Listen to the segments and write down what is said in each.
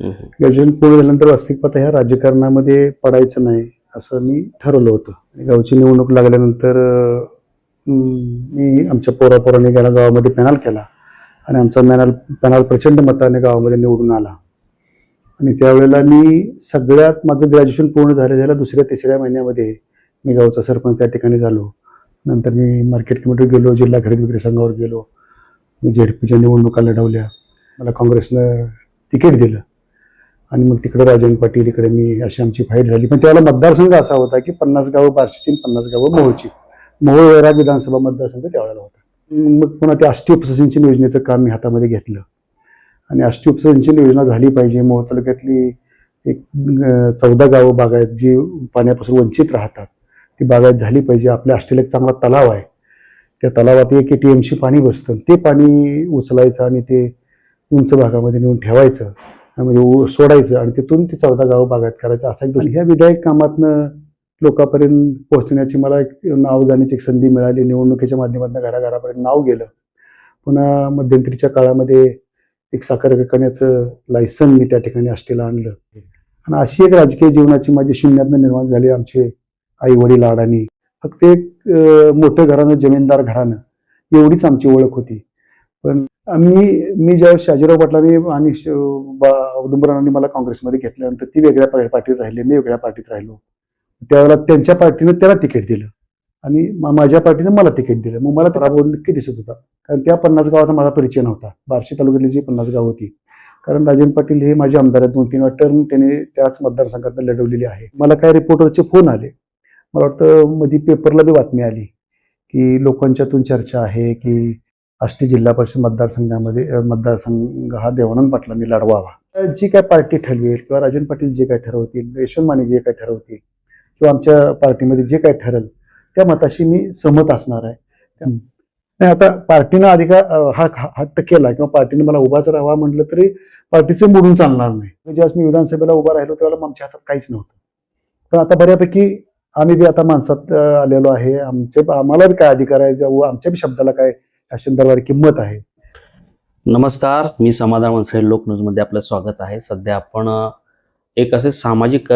हम्म. ग्रॅज्युएशन पूर्ण झाल्यानंतर वास्तविक ह्या राजकारणामध्ये पडायचं नाही असं मी ठरवलं होतं. गावची निवडणूक लागल्यानंतर मी आमच्या पोरापोरांनी गेला गावामध्ये पॅनल केला आणि आमचा मॅनल पॅनल प्रचंड मताने गावामध्ये निवडून आला. आणि त्यावेळेला मी सगळ्यात माझं ग्रॅज्युएशन पूर्ण झालं झालं दुसऱ्या तिसऱ्या महिन्यामध्ये मी गावचा सरपंच त्या ठिकाणी झालो. नंतर मी मार्केट कमिटीवर गेलो जिल्हा खरेदी विक्री संघावर गेलो. मी झेडपीच्या निवडणुका लढवल्या. मला काँग्रेसनं तिकीट दिलं. आणि मग तिकडे राजन पाटील इकडे मी अशी आमची फाईट झाली. पण त्यावेळेला मतदारसंघ असा होता की पन्नास गावं बार्शीची पन्नास गावं मोहोळची मोहोळ वेरा विधानसभा मतदारसंघ त्यावेळेला होता. मग पुन्हा त्या आष्टी उपसिंचन योजनेचं काम मी हातामध्ये घेतलं. आणि आष्टी उपसिंचन योजना झाली पाहिजे. मोहोळ तालुक्यातली एक चौदा गावं बागायत जी पाण्यापासून वंचित राहतात ती बागायत झाली पाहिजे. आपल्या आष्टीला एक चांगला तलाव आहे. त्या तलावात एक टी एमशी पाणी बसतं. ते पाणी उचलायचं आणि ते उंच भागामध्ये नेऊन ठेवायचं. म्हणजे उ- सोडायचं आणि तिथून ती चौदा गावं बागायत करायचं. असा एक दोन ह्या विधायक कामातनं लोकांपर्यंत पोहोचण्याची मला एक नाव जाण्याची एक संधी मिळाली. निवडणुकीच्या माध्यमातून घराघरापर्यंत नाव गेलं. पुन्हा मध्यंतरीच्या काळामध्ये एक साखर कारखान्याचं लायसन मी त्या ठिकाणी आष्टीला आणलं. आणि अशी एक राजकीय जीवनाची माझी शून्यातनं निर्माण झाली आमचे आई वडील अडाणी फक्त एक मोठं घरानं जमीनदार घरानं एवढीच आमची ओळख होती. पण मी मी ज्यावेळेस शाजीराव पाटलांनी आणि श- बा- मला काँग्रेसमध्ये घेतल्यानंतर ती वेगळ्या पार्टीत राहिली मी वेगळ्या पार्टीत राहिलो. त्यावेळेला त्यांच्या पार्टीनं त्याला तिकीट दिलं. आणि मा- माझ्या पार्टीनं मला तिकीट दिलं. मग मला पराभव नक्की दिसत होता. कारण त्या पन्नास गावाचा माझा परिचय नव्हता. बार्शी तालुक्यातली जी पन्नास गाव होती. कारण राजन पाटील हे माझे आमदार आहेत. दोन तीन वेळा टर्म त्यांनी त्याच मतदारसंघात लढवलेली आहे. मला काय रिपोर्टरचे फोन आले. मला वाटतं मध्ये पेपरला बी बातमी आली की लोकांच्यातून चर्चा आहे की आष्टी जिल्हा परिषद मतदारसंघामध्ये मतदारसंघ हा देवानंद पाटलांनी लढवावा. जी काय पार्टी ठरवेल किंवा राजन पाटील जे काय ठरवतील यशवंत माने जे काय ठरवतील किंवा आमच्या पार्टीमध्ये जे काय ठरेल त्या मताशी मी सहमत असणार आहे. नाही आता पार्टीनं अधिकार हा हा- हट्ट केला किंवा पार्टीने मला उभाच राहावा म्हटलं तरी पार्टीचं मोडून चालणार नाही. ज्यावेळेस मी विधानसभेला उभा राहिलो त्यावेळेला आमच्या हातात काहीच नव्हतं. पण आता बऱ्यापैकी आम्ही बी आता माणसात आलेलो आहे. आमचे आम्हाला बी काय अधिकार आहे व आमच्या बी शब्दाला काय शासनदरबार किंमत आहे? नमस्कार मी समाधान वनसळे लोक न्यूजमध्ये आपलं स्वागत आहे. सध्या आपण एक असे सामाजिक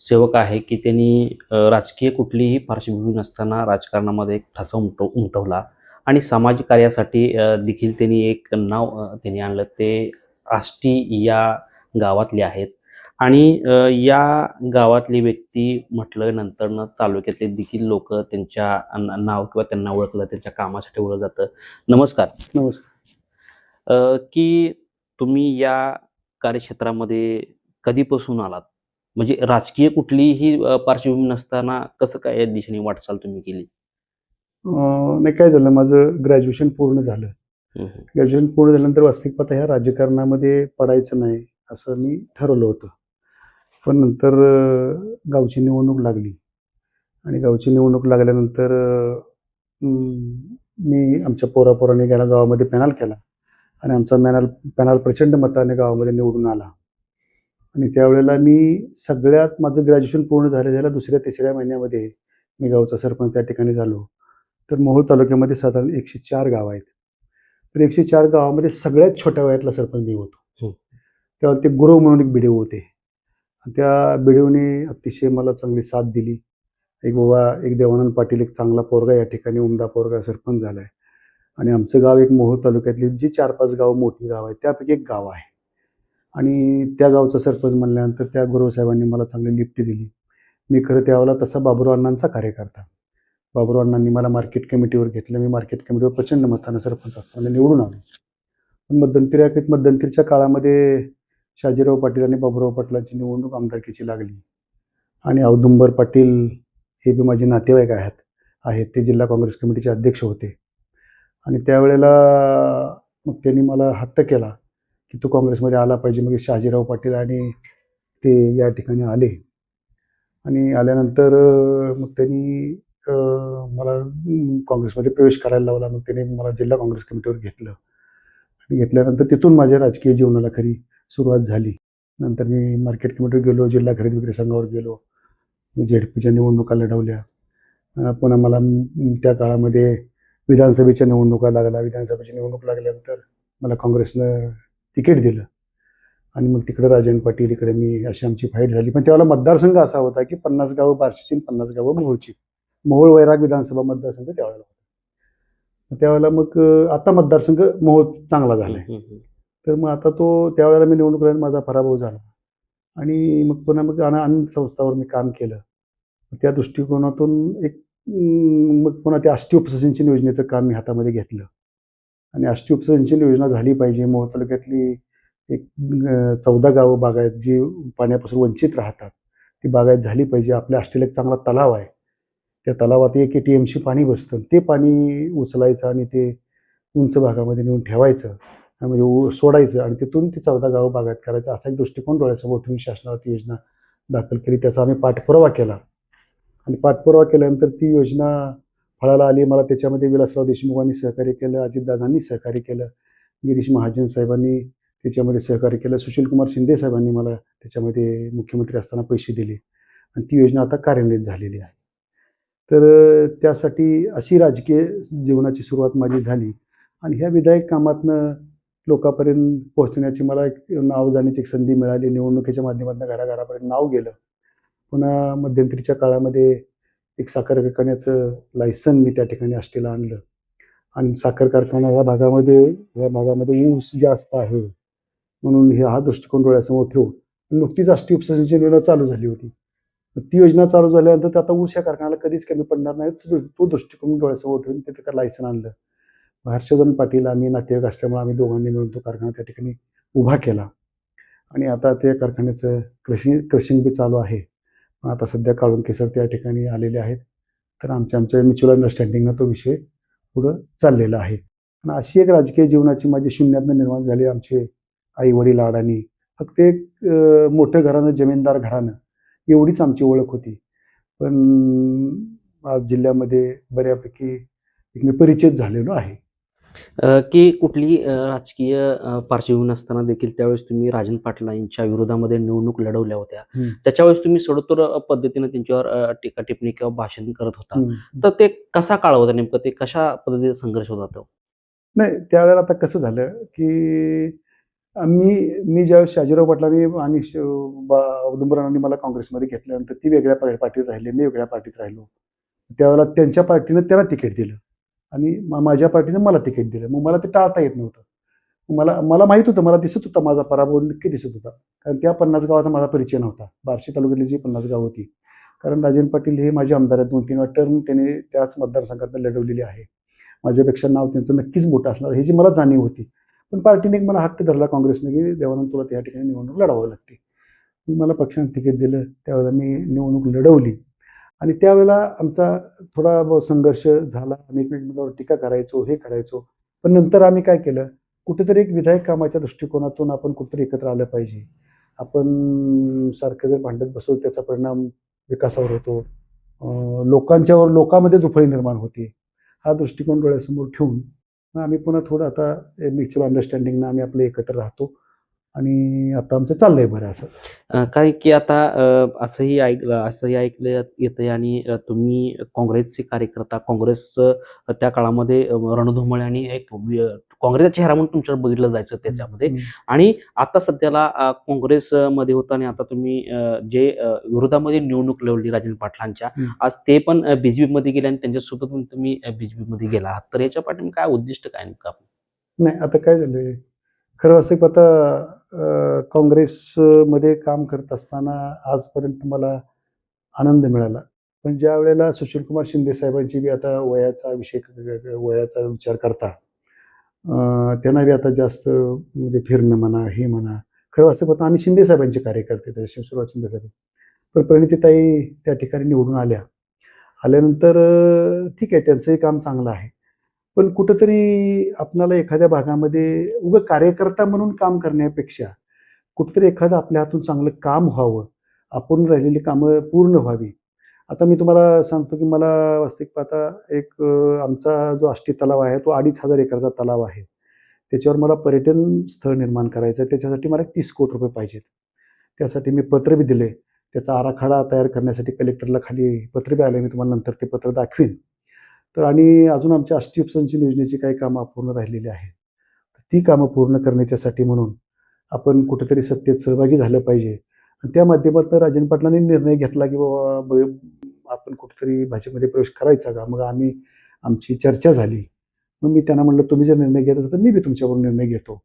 सेवक आहे की त्यांनी राजकीय कुठलीही पार्श्वभूमी नसताना राजकारणामध्ये एक ठसा उमटव उमटवला आणि सामाजिक कार्यासाठी देखील त्यांनी एक नाव त्यांनी आणलं. ते आष्टी या गावातले आहेत. आणि या गावातली व्यक्ती म्हटलं नंतरनं तालुक्यातले देखील लोक त्यांच्या न- नाव किंवा त्यांना ओळखलं त्यांच्या कामासाठी ओळखलं जातं. नमस्कार. नमस्कार. की तुम्ही या कार्यक्षेत्रामध्ये कधीपासून आलात? म्हणजे राजकीय कुठलीही पार्श्वभूमी नसताना कसं काय या दिशेने वाटचाल तुम्ही केली? नाही काय झालं? माझं ग्रॅज्युएशन पूर्ण झालं. ग्रॅज्युएशन पूर्ण झाल्यानंतर वास्तविक पाहता ह्या राजकारणामध्ये पडायचं नाही असं मी ठरवलं होतं. पण नंतर गावची निवडणूक लागली. आणि गावची निवडणूक लागल्यानंतर मी आमच्या पोरापोरांनी गेला गावामध्ये पॅनल केला. आणि आमचा मॅनल पॅनल प्रचंड मताने गावामध्ये निवडून आला. आणि त्यावेळेला मी सगळ्यात माझं ग्रॅज्युएशन पूर्ण झालं झालं दुसऱ्या तिसऱ्या महिन्यामध्ये मी गावचा सरपंच त्या ठिकाणी झालो. तर मोहोळ तालुक्यामध्ये साधारण एकशे चार गाव आहेत. तर एकशे चार गावामध्ये सगळ्यात छोट्या वयातला सरपंच मी होतो. हं. तेव्हा ते गुरव म्हणून एक बिडेव होते. त्या बिडिओने अतिशय मला चांगली साथ दिली. एक बाबा एक देवानंद पाटील एक चांगला पोरगा या ठिकाणी उमदा पोरगा सरपंच झाला आहे आणि आमचं गाव एक मोहोळ तालुक्यातली जी चार पाच गाव मोठी गाव आहे त्यापैकी एक गाव आहे. आणि त्या गावचा सरपंच म्हणल्यानंतर त्या गुरुसाहेबांनी मला चांगली लिफ्ट दिली. मी खरं त्यावेळेला तसा बाबुराव अण्णांचा कार्यकर्ता. बाबुराव अण्णांनी मला मार्केट कमिटीवर घेतलं. मी मार्केट कमिटीवर प्रचंड मतानं सरपंच असताना निवडून आलो. पण मध्यंतरी मध्यंतरीच्या काळामध्ये शाजीराव पाटील आणि बाबुराव पाटलाची निवडणूक आमदारकीची लागली. आणि औदुंबर पाटील हे बी माझे नातेवाईक आहेत आहेत. ते जिल्हा काँग्रेस कमिटीचे अध्यक्ष होते. आणि त्यावेळेला मग त्यांनी मला हट्ट केला की तू काँग्रेसमध्ये आला पाहिजे मग शहाजीराव पाटील आणि ते या ठिकाणी आले. आणि आल्यानंतर मग त्यांनी मला काँग्रेसमध्ये प्रवेश करायला लावला. मग त्याने मला जिल्हा काँग्रेस कमिटीवर घेतलं. आणि घेतल्यानंतर तिथून माझ्या राजकीय जीवनाला खरी सुरुवात झाली. नंतर मी मार्केट कमिटीवर गेलो जिल्हा खरेदी विक्री संघावर गेलो. मी झेडपीच्या निवडणुका लढवल्या. पुन्हा मला त्या काळामध्ये विधानसभेच्या निवडणुका लागल्या. विधानसभेची निवडणूक लागल्यानंतर मला काँग्रेसनं तिकीट दिलं. आणि मग तिकडे राजन पाटील इकडे मी अशी आमची फाईट झाली. पण त्यावेळेला मतदारसंघ असा होता की पन्नास गावं बार्शीची पन्नास गावं मोहोळची. मोहोळ वैराग विधानसभा मतदारसंघ त्यावेळेला होता. त्यावेळेला मग आता मतदारसंघ मोहोळ चांगला झाला आहे तर मग आता तो त्यावेळेला मी निवडणूक लढवून माझा पराभव झाला. आणि मग पुन्हा मग अना अनेक संस्थावर मी काम केलं. त्या दृष्टिकोनातून एक मग पुन्हा त्या आष्टी उपसिंचन योजनेचं काम मी हातामध्ये घेतलं. आणि आष्टी उपसिंचन योजना झाली पाहिजे. मोहोळ तालुक्यातली एक चौदा गावं बागायत जी पाण्यापासून वंचित राहतात ती बागायत झाली पाहिजे. आपल्या आष्टीला एक चांगला तलाव आहे. त्या तलावात एक ए टी एमशी पाणी बसतं. ते पाणी उचलायचं आणि ते उंच भागामध्ये नेऊन ठेवायचं. म्हणजे उ- सोडायचं आणि तिथून ती चौदा गावं बागायत करायचं असा एक दृष्टिकोन डोळ्यासमोर ठेवून शासनावर ती योजना दाखल केली. त्याचा आम्ही पाठपुरावा केला. आणि पाठपुरावा केल्यानंतर ती योजना फळाला आली. मला त्याच्यामध्ये विलासराव देशमुखांनी सहकार्य केलं अजितदादांनी सहकार्य केलं गिरीश महाजन साहेबांनी त्याच्यामध्ये सहकार्य केलं सुशीलकुमार शिंदे साहेबांनी मला त्याच्यामध्ये मुख्यमंत्री असताना पैसे दिले. आणि ती योजना आता कार्यान्वित झालेली आहे. तर त्यासाठी अशी राजकीय जीवनाची सुरुवात माझी झाली. आणि ह्या विधायक कामातनं लोकांपर्यंत पोहोचण्याची मला एक नाव जाण्याची एक संधी मिळाली. निवडणुकीच्या माध्यमातून घराघरापर्यंत नाव गेलं. पुन्हा मध्यंतरीच्या काळामध्ये एक साखर कारखान्याचं लायसन मी त्या ठिकाणी आष्टीला आणलं. आणि साखर कारखाना या भागामध्ये या भागामध्ये ऊस जास्त आहे. म्हणून हे हा दृष्टिकोन डोळ्यासमोर ठेवून नुकतीच आष्टी उपसिंचन योजना चालू झाली होती. ती योजना चालू झाल्यानंतर आता ऊस या कारखान्याला कधीच कमी पडणार नाही. तो तो दृष्टिकोन डोळ्यासमोर ठेवून ते त्याचं लायसन आणलं. हर्षवर्धन पाटील आम्ही नातेवाईक असल्यामुळे आम्ही दोघांनी मिळून तो कारखाना त्या ठिकाणी उभा केला. आणि आता त्या कारखान्याचं क्रशिंग क्रशिंग बी चालू आहे. पण आता सध्या काळून केसर त्या ठिकाणी आलेले आहेत. तर आमच्या आमच्या म्युच्युअल अंडरस्टँडिंगनं तो विषय पुढं चाललेला आहे. आणि अशी एक राजकीय जीवनाची माझी शून्यातनं निर्माण झाली आमचे आई वडील अडाणी फक्त एक मोठं घरानं जमीनदार घरानं एवढीच आमची ओळख होती. पण आज जिल्ह्यामध्ये बऱ्यापैकी एक मी परिचित झालेलो आहे. की कुठली राजकीय पार्श्वभूमी नसताना देखील त्यावेळेस तुम्ही राजन पाटला यांच्या विरोधामध्ये निवडणूक लढवल्या होत्या. त्याच्यावेळेस तुम्ही सडोत्तर पद्धतीने त्यांच्यावर टीका टिप्पणी किंवा भाषण करत होता. तर ते कसा काळ होता नेमकं? ते कशा पद्धतीचा संघर्ष होता तो? नाही त्यावेळेला आता कसं झालं की मी मी ज्यावेळेस शाजीराव पाटलांनी आणि औदुंबरावांनी मला काँग्रेसमध्ये घेतल्यानंतर ती वेगळ्या पार्टीत राहिली मी वेगळ्या पार्टीत राहिलो. त्यावेळेला त्यांच्या पार्टीनं त्याला तिकीट दिलं. आणि मा- माझ्या पार्टीनं मला तिकीट दिलं. मग मला ते टाळता येत नव्हतं. मला मला माहीत होतं मला दिसत होता माझा पराभव नक्की दिसत होता. कारण त्या पन्नास गावाचा माझा परिचय नव्हता. बार्शी तालुक्यातली जी पन्नास गाव होती. कारण राजन पाटील हे माझे आमदार आहेत दोन तीन वेळा टर्म त्यांनी त्याच मतदारसंघातून लढवलेली आहे. माझ्यापेक्षा नाव त्यांचं नक्कीच मोठं असणार जी मला जाणीव होती. पण पार्टीने एक मला हट्ट धरला काँग्रेसने की देवानंद तुला त्या ठिकाणी निवडणूक लढावं लागते. मला पक्षाने तिकीट दिलं. त्यावेळेला मी निवडणूक लढवली. आणि त्यावेळेला आमचा थोडा संघर्ष झाला. आम्ही एकमेकांवर टीका करायचो हे करायचो. पण नंतर आम्ही काय केलं? कुठेतरी एक विधायक कामाच्या दृष्टिकोनातून आपण कुठेतरी एकत्र आलं पाहिजे. आपण सारखं जर भांडत बसलो त्याचा परिणाम विकासावर होतो. लोकांच्यावर लोकांमध्ये दुफळी निर्माण होते. हा दृष्टिकोन डोळ्यासमोर ठेवून आम्ही पुन्हा थोडं आता म्युच्युअल अंडरस्टँडिंगनं आम्ही आपलं एकत्र राहतो. आणि आता आमचं चाललंय बरं असं कारण की आता असंही ऐकलं असंही ऐकलं येतंय आणि तुम्ही काँग्रेसचे कार्यकर्ता काँग्रेस त्या काळामध्ये रणधुमाळी आणि एक काँग्रेसचा चेहरा म्हणून तुमच्यावर बघितलं जायचं त्याच्यामध्ये. आणि आता सध्याला काँग्रेसमध्ये होता आणि आता तुम्ही जे विरोधामध्ये निवडणूक लढवली राजन पाटलांच्या. आज ते पण बीजेपी मध्ये गेले आणि त्यांच्यासोबत पण तुम्ही बीजेपी मध्ये गेला आहात तर याच्या पाठीमागे काय उद्दिष्ट काय नेमकं? नाही आता काय झालंय खरं वास्तविक आता काँग्रेसमध्ये काम करत असताना आजपर्यंत मला आनंद मिळाला. पण ज्या वेळेला सुशीलकुमार शिंदे साहेबांची बी आता वयाचा विषय वयाचा विचार करता त्यांना बी आता जास्त म्हणजे फिरणं म्हणा हे म्हणा खरं असं पण आम्ही शिंदे साहेबांचे कार्यकर्ते त्या सुरुवात शिंदे साहेब. पण प्रणितीताई त्या ठिकाणी निवडून आल्या. आल्यानंतर ठीक आहे त्यांचंही काम चांगलं आहे. पण कुठंतरी आपणाला एखाद्या भागामध्ये उग कार्यकर्ता म्हणून काम करण्यापेक्षा कुठंतरी एखादं आपल्या हातून चांगलं काम व्हावं आपण राहिलेली कामं पूर्ण व्हावी. आता मी तुम्हाला सांगतो की मला वास्तविक पाहता एक आमचा जो आष्टी तलाव आहे तो अडीच हजार एकरचा तलाव आहे. त्याच्यावर मला पर्यटन स्थळ निर्माण करायचं आहे. त्याच्यासाठी मला तीस कोटी रुपये पाहिजेत. त्यासाठी मी पत्र बी दिले. त्याचा आराखडा तयार करण्यासाठी कलेक्टरला खाली पत्र बी आले. मी तुम्हाला नंतर ते पत्र दाखवीन. तर आणि अजून आमच्या आष्टी उपसंचन योजनेची काही कामं अपूर्ण राहिलेली आहेत. ती कामं पूर्ण करण्याच्यासाठी म्हणून आपण कुठेतरी सत्तेत सहभागी झालं पाहिजे. आणि त्या माध्यमातून राजन पाटलांनी निर्णय घेतला की बाबा आपण कुठेतरी भाजपमध्ये प्रवेश करायचा का? मग आम्ही आमची चर्चा झाली. मग मी त्यांना म्हणलं तुम्ही जर निर्णय घेत असाल तर मी बी तुमच्यावर निर्णय घेतो.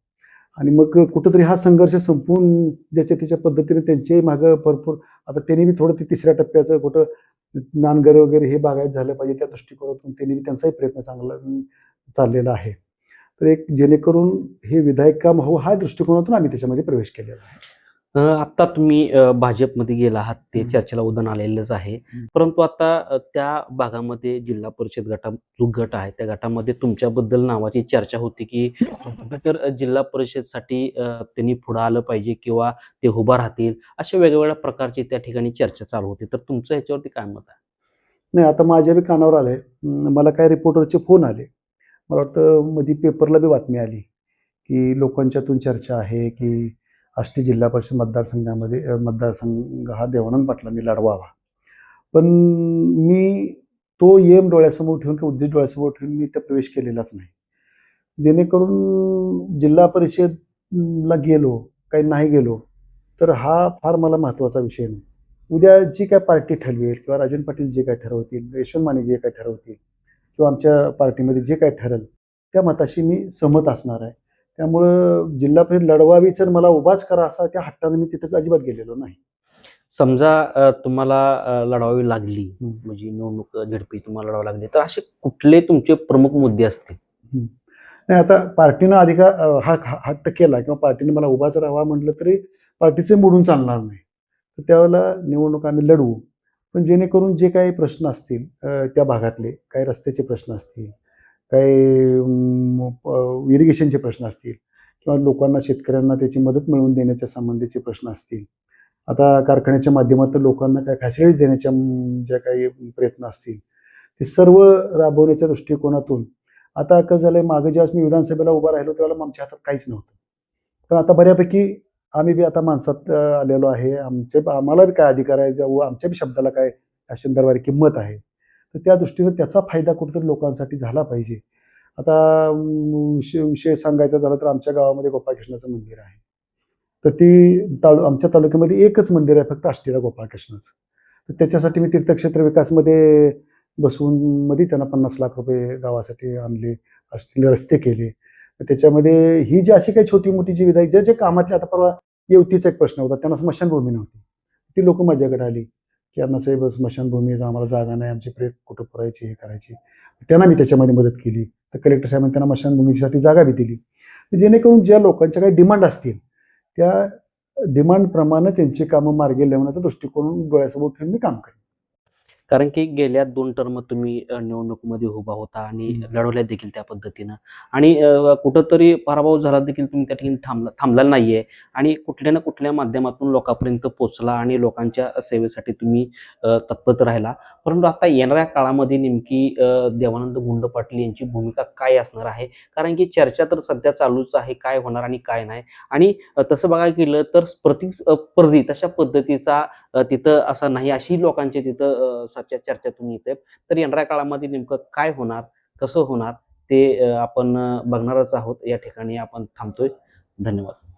आणि मग कुठंतरी हा संघर्ष संपून ज्याच्या त्याच्या पद्धतीने त्यांच्याही मागं भरपूर आता त्यांनी बी थोडं ते तिसऱ्या टप्प्याचं कुठं नानगर वगैरे हे बागायत झालं पाहिजे. त्या दृष्टिकोनातून त्यांनी त्यांचाही प्रयत्न चांगला चाललेला आहे. तर एक जेणेकरून हे विधायक काम हो हा दृष्टिकोनातून आम्ही त्याच्यामध्ये प्रवेश केलेला आहे. अ, आता तुम्ही भाजपमध्ये गेला आहात ते. चर्चेला उदाहरण आलेलंच आहे. परंतु आता त्या भागामध्ये जिल्हा परिषद गटा जो गट आहे त्या गटामध्ये तुमच्याबद्दल नावाची चर्चा होती की तर जिल्हा परिषदसाठी त्यांनी पुढं आलं पाहिजे किंवा ते उभा राहतील अशा वेगवेगळ्या प्रकारची त्या ठिकाणी चर्चा चालू होती. तर तुमचं ह्याच्यावरती काय मत आहे? नाही आता माझ्या बी कानावर आलंय. अं, मला काय रिपोर्टरचे फोन आले. मला वाटतं मध्ये पेपरला बी बातमी आली की लोकांच्यातून चर्चा आहे की आष्टी जिल्हा परिषद मतदारसंघामध्ये मतदारसंघ हा देवानंद पाटलांनी लढवावा. पण मी तो एम डोळ्यासमोर ठेवून किंवा उद्देश डोळ्यासमोर ठेवून मी त्या प्रवेश केलेलाच नाही. जेणेकरून जिल्हा परिषदला गेलो काही नाही गेलो तर हा फार मला महत्त्वाचा विषय नाही. उद्या जी काय पार्टी ठरवेल किंवा राजन पाटील जे काय ठरवतील यशवंत माने जे काय ठरवतील किंवा आमच्या पार्टीमध्ये जे काय ठरेल त्या मताशी मी सहमत असणार आहे. त्यामुळं जिल्हा परिषद लढवावीच आणि मला उभाच करा असा त्या हट्टाने मी तिथं अजिबात गेलेलो नाही. समजा तुम्हाला अ, लढवावी लागली. म्हणजे निवडणूक झडपी तुम्हाला लढावं लागली तर असे कुठले तुमचे प्रमुख मुद्दे असतील? नाही आता पार्टीनं अधिकार हा हट्ट केला किंवा पार्टीने मला उभाच राहावा म्हटलं तरी पार्टीचे मोडून चालणार नाही. तर त्यावेळेला निवडणूक आम्ही लढवू. पण जेणेकरून जे काही प्रश्न असतील त्या भागातले काही रस्त्याचे प्रश्न असतील काही इरिगेशनचे प्रश्न असतील किंवा लोकांना शेतकऱ्यांना त्याची मदत मिळवून देण्याच्या संबंधीचे प्रश्न असतील. आता कारखान्याच्या माध्यमातून लोकांना काही फॅसिलिटी देण्याच्या ज्या काही प्रयत्न असतील ते सर्व राबवण्याच्या दृष्टिकोनातून आता कसं झालंय मागे ज्यावेळेस मी विधानसभेला उभा राहिलो त्यावेळेला आमच्या हातात काहीच नव्हतं. पण आता बऱ्यापैकी आम्ही बी आता माणसात आलेलो आहे. आमचे आम्हाला बी काय अधिकार आहे आमच्या बी शब्दाला काय अशा दरबारी किंमत आहे. तर त्या दृष्टीनं त्याचा फायदा कुठेतरी लोकांसाठी झाला पाहिजे. आता विषय विषय सांगायचा झाला तर आमच्या गावामध्ये गोपाळकृष्णाचं मंदिर आहे. तर ती तालु आमच्या तालुक्यामध्ये एकच मंदिर आहे फक्त आष्टीला गोपाळकृष्णाचं. तर त्याच्यासाठी मी तीर्थक्षेत्र विकासमध्ये बसवून मध्ये त्यांना पन्नास लाख रुपये गावासाठी आणले असलेले रस्ते केले. तर त्याच्यामध्ये ही जी अशी काही छोटी मोठी जी विधायक ज्या जे कामातले आता परवा येवतीचा एक प्रश्न होता त्यांना स्मशानभूमी नव्हती. ती लोक माझ्याकडे आली. की अण्णासाहेब स्मशानभूमी आम्हाला जागा नाही आमची प्रेत कुठं पुरायची हे करायची. त्यांना मी त्याच्यामध्ये मदत केली. तर कलेक्टर साहेबांनी त्यांना स्मशानभूमीसाठी जागा बी दिली. जेणेकरून ज्या लोकांच्या काही डिमांड असतील त्या डिमांडप्रमाणे त्यांची कामं मार्गी लावण्याचा दृष्टिकोन डोळ्यासमोर ठेवून मी काम करेन. कारण की गेल्या दोन टर्म तुम्ही निवडणुकीमध्ये उभा होता आणि. लढवल्या देखील त्या पद्धतीनं. आणि कुठंतरी पराभव झाला देखील तुम्ही त्या ठिकाणी थांबला थांबलेला नाहीये. आणि कुठल्या ना कुठल्या माध्यमातून लोकांपर्यंत पोहोचला आणि लोकांच्या सेवेसाठी तुम्ही तत्पर राहिला. परंतु आता येणाऱ्या काळामध्ये नेमकी देवानंद गुंड पाटील यांची भूमिका काय असणार आहे? कारण की चर्चा तर सध्या चालूच आहे काय होणार आणि काय नाही. आणि तसं बघायला गेलं तर प्रतिस्पर्धी तशा पद्धतीचा तिथं असं नाही. अशी लोकांची तिथं दिवसाच्या चर्चेतून येते तर येणाऱ्या काळामध्ये नेमकं काय होणार कसं होणार ते आपण बघणारच आहोत. या ठिकाणी आपण थांबतोय. धन्यवाद.